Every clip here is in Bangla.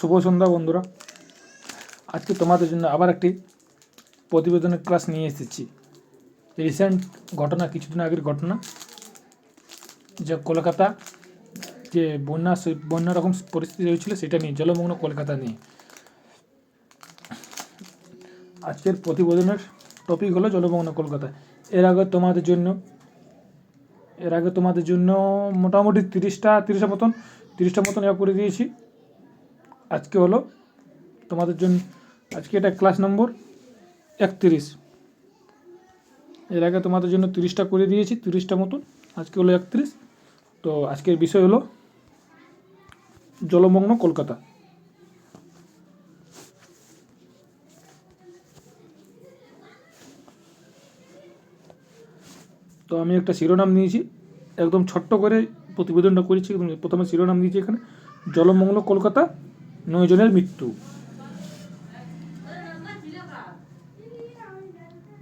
শুভ সন্ধ্যা বন্ধুরা। আজকে তোমাদের জন্য আবার একটি প্রতিবেদনের ক্লাস নিয়ে এসেছি। রিসেন্ট ঘটনা, কিছুদিন আগের ঘটনা। যে কলকাতা যে বন্যা বন্যা রকম পরিস্থিতি হয়েছিল সেটা নিয়ে, জলমগ্ন কলকাতা নিয়ে। আজকের প্রতিবেদনের টপিক হলো জলমগ্ন কলকাতা। এর আগে তোমাদের জন্য, এর আগে তোমাদের জন্য মোটামুটি তিরিশটা তিরিশটা মতন তিরিশটা মতন ইয়া করে দিয়েছি। আজকে হলো তোমাদের জন্য, আজকে এটা ক্লাস নম্বর একত্রিশ। এর আগে তোমাদের জন্য তিরিশটা করে দিয়েছি, তিরিশটা মতন, আজকে হলো একত্রিশ। তো আজকের বিষয় হলো জলমগ্ন কলকাতা। তো আমি একটা শিরোনাম নিয়েছি, একদম ছোট্ট করে প্রতিবেদনটা করেছি এবং প্রথমে শিরোনাম দিয়েছি এখানে, জলমগ্ন কলকাতা নয় জনের মৃত্যু।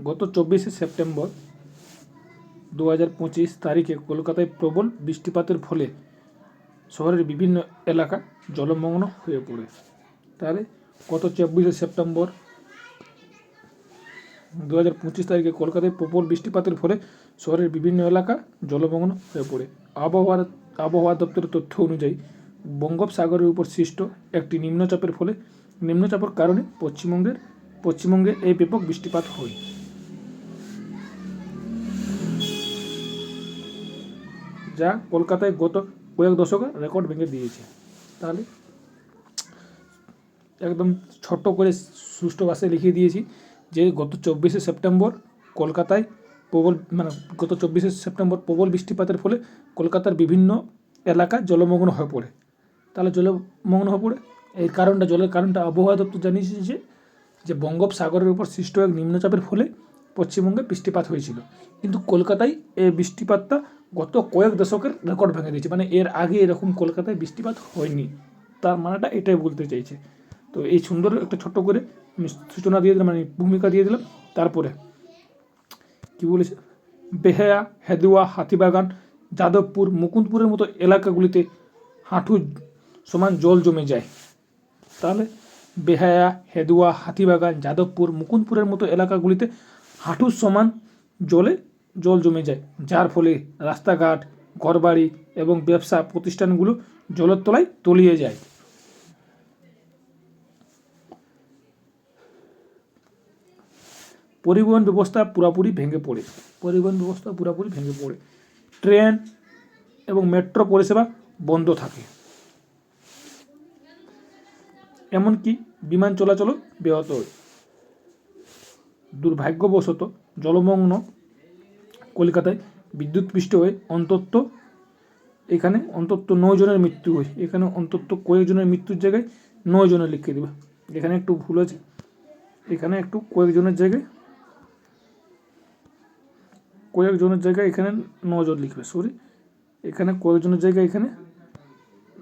গত চব্বিশে সেপ্টেম্বর দু হাজার পঁচিশ তারিখে কলকাতায় প্রবল বৃষ্টিপাতের ফলে শহরের বিভিন্ন এলাকা জলমগ্ন হয়ে পড়ে। তাহলে গত চব্বিশে সেপ্টেম্বর দু হাজার পঁচিশ তারিখে কলকাতায় প্রবল বৃষ্টিপাতের ফলে শহরের বিভিন্ন এলাকা জলমগ্ন হয়ে পড়ে। আবহাওয়ার আবহাওয়া দপ্তরের তথ্য অনুযায়ী বঙ্গোপসাগরের উপর সৃষ্ট একটি নিম্নচাপের ফলে নিম্নচাপের কারণে পশ্চিমবঙ্গের, পশ্চিমবঙ্গে এই ব্যাপক বৃষ্টিপাত হয়। যা কলকাতায় গত কয়েক দশকে রেকর্ড ভেঙে দিয়েছে। তাহলে একদম ছোট্ট করে সুষ্ঠু ভাষায় লিখিয়ে দিয়েছি যে গত চব্বিশে সেপ্টেম্বর কলকাতায় প্রবল মানে গত চব্বিশে সেপ্টেম্বর প্রবল বৃষ্টিপাতের ফলে কলকাতার বিভিন্ন এলাকা জলমগ্ন হয়ে পড়ে। তাহলে জলে মগ্ন হয়ে পড়ে। এই কারণটা, জলের কারণটা আবহাওয়া দপ্তর জানিয়েছে যে বঙ্গোপসাগরের উপর সৃষ্ট এক নিম্নচাপের ফলে পশ্চিমবঙ্গে বৃষ্টিপাত হয়েছিল। কিন্তু কলকাতায় এই বৃষ্টিপাতটা গত কয়েক দশকের রেকর্ড ভেঙে দিয়েছে। মানে এর আগে এরকম কলকাতায় বৃষ্টিপাত হয়নি। তার মানেটা এটাই বলতে চাইছে। তো এই সুন্দর একটা ছোট্ট করে সূচনা দিয়ে দিলাম মানে ভূমিকা দিয়ে দিলাম। তারপরে কি বলেছে? বেহেয়া, হেদুয়া, হাতিবাগান, যাদবপুর, মুকুন্দপুরের মতো এলাকাগুলিতে হাঁটু সমান জল জমে যায়। তাহলে বেহায়া, হেদুয়া, হাতিবাগান, যাদবপুর, মুকুন্দপুরের মতো এলাকাগুলিতে হাঁটুর সমান জলে জল জমে যায়। যার ফলে রাস্তাঘাট, ঘরবাড়ি এবং ব্যবসা প্রতিষ্ঠানগুলো জলের তলায় তলিয়ে যায়। পরিবহন ব্যবস্থা পুরোপুরি ভেঙে পড়ে। পরিবহন ব্যবস্থা পুরোপুরি ভেঙে পড়ে। ট্রেন এবং মেট্রো পরিষেবা বন্ধ থাকে। এমনকি বিমান চলাচলও ব্যাহত হয়। দুর্ভাগ্যবশত জলমগ্ন কলকাতায় বিদ্যুৎ পৃষ্ঠ হয়ে অন্তত এখানে অন্তত নয় জনের মৃত্যু হয় এখানে অন্তত কয়েকজনের মৃত্যুর জায়গায় নয় জনের লিখে দেবে। এখানে একটু ভুল আছে। এখানে একটু কয়েকজনের জায়গায় কয়েকজনের জায়গায় এখানে নজন লিখবে সরি এখানে কয়েকজনের জায়গায় এখানে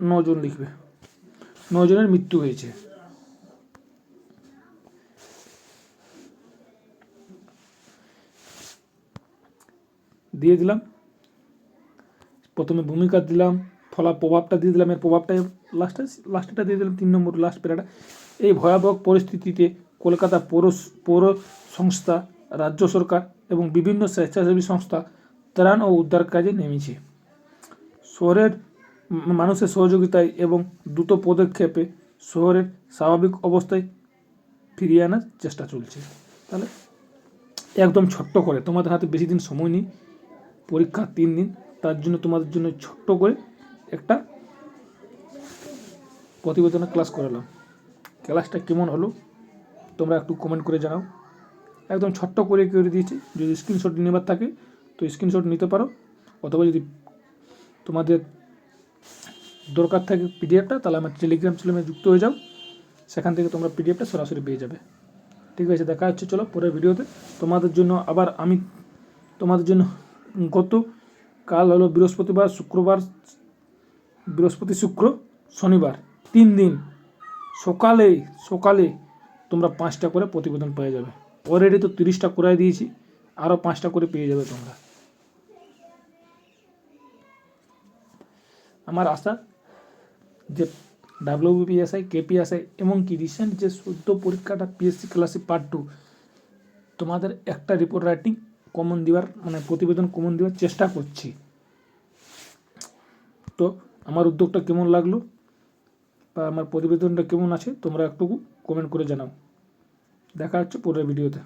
নজন লিখবে। নজনের মৃত্যু হয়েছে। দিয়ে দিলাম। প্রথমে ভূমিকা দিলাম, ফলা প্রভাবটা দিয়ে দিলাম, এর প্রভাবটাই লাস্টে লাস্টটা দিয়ে দিলাম, তিন নম্বর লাস্ট প্যারাটা এই ভয়াবহ পরিস্থিতিতে কলকাতা পৌর পৌর সংস্থা, রাজ্য সরকার এবং বিভিন্ন স্বেচ্ছাসেবী সংস্থা ত্রাণ ও উদ্ধার কাজে নেমেছে। শহরের মানুষের সহযোগিতায় এবং দ্রুত পদক্ষেপে শহরের স্বাভাবিক অবস্থায় ফিরিয়ে আনার চেষ্টা চলছে। তাহলে একদম ছোট্ট করে, তোমাদের হাতে বেশি দিন সময় নেই, পরীক্ষা তিন দিন, তার জন্য তোমাদের জন্য ছোট্ট করে একটা প্রতিবেদনের ক্লাস করালাম। ক্লাসটা কেমন হলো, তোমরা একটু কমেন্ট করে জানাও। একদম ছোট্ট করে করে দিয়েছি, যদি স্ক্রিনশট নেবার থাকে, তো স্ক্রিনশট নিতে পারো। অথবা যদি তোমাদের দরকার থাকে পিডিএফটা তাহলে আমার টেলিগ্রাম চ্যানেলে যুক্ত হয়ে যাও। সেখান থেকে তোমরা পিডিএফটা সরাসরি পেয়ে যাবে। ঠিক আছে, দেখা হচ্ছে, চলো পরের ভিডিওতে। তোমাদের জন্য আবার আমি, তোমাদের জন্য গত কাল হলো বৃহস্পতিবার, শুক্রবার, বৃহস্পতি শুক্র, শনিবার। তিন দিন। সকালে সকালে তোমরা পাঁচটা করে প্রতিবেদন পেয়ে যাবে। অলরেডি তো তিরিশটা করাই দিয়েছি আরও পাঁচটা করে পেয়ে যাবে তোমরা। আমার আশা যে ডাব্লিউবিপিএসআই কেপিএসআই এমনকি রিসেন্ট যে সদ্য পরীক্ষাটা পিএসসি ক্লাসে পার্ট টু তোমাদের একটা রিপোর্ট রাইটিং কমন দেওয়ার মানে প্রতিবেদন কমন দেওয়ার চেষ্টা করছি। তো আমার উদ্যোগটা কেমন লাগল বা আমার প্রতিবেদনটা কেমন আছে, তোমরা একটু কমেন্ট করে জানাও। দেখা হচ্ছে পরের ভিডিওতে